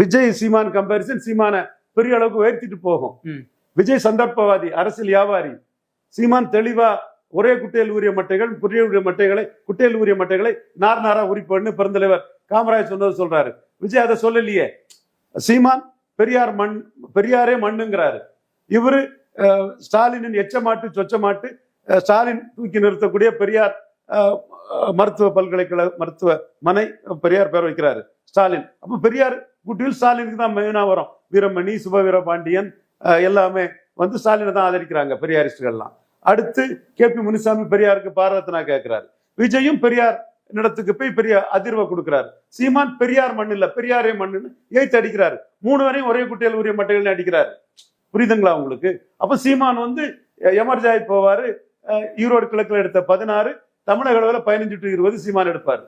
விஜய் சீமான் comparison சீமான பெரிய அளவுக்கு உயர்த்திட்டு போகும். விஜய் சந்தர்ப்பவாதி அரசியல் வியாபாரி. சீமான் தெளிவா ஒரே குட்டையில் ஊறிய மட்டைகள் புரிய ஊறிய மட்டைகளை குட்டையில் ஊறிய மட்டைகளை நார் நாரா உரிப்பண்ணு பெருந்தலைவர் காமராஜ் சொன்னது சொல்றாரு. விஜய் அதை சொல்லலையே. சீமான் பெரியார் மண் பெரியாரே மண்ணுங்கிறாரு. இவரு ஸ்டாலினின் எச்சமாட்டு சொச்சமாட்டு ஸ்டாலின் தூக்கி நிறுத்தக்கூடிய பெரியார் மருத்துவ பல்கலைக்கழக மருத்துவ மனை பெரியார் பேர் வைக்கிறாரு. ஸ்டாலின். அப்போ பெரியார் குட்டியில் ஸ்டாலினுக்கு தான் மெயினாக வரும். வீரமணி சுபவீர பாண்டியன் எல்லாமே வந்து ஸ்டாலினை தான் ஆதரிக்கிறாங்க பெரியாரிஸ்டுகள்லாம். அடுத்து கே பி முனிசாமி பெரியாருக்கு பாரதத்தினா கேட்கிறாரு விஜயும் பெரியார் இடத்துக்கு போய் பெரிய அதிர்வை கொடுக்கிறாரு. சீமான் பெரியார் மண் இல்ல பெரியாரே மண்ணுன்னு ஏய்த்து அடிக்கிறாரு. மூணு வரையும் ஒரே குட்டையில் உரிய மட்டைகள் அடிக்கிறாரு. புரியுதுங்களா உங்களுக்கு? அப்ப சீமான் வந்து எமர்ஜாய் போவாரு. அஹ் ஈரோடு கிழக்குல எடுத்த பதினாறு தமிழக அளவில் பதினஞ்சு டு இருபது சீமான் எடுப்பாரு.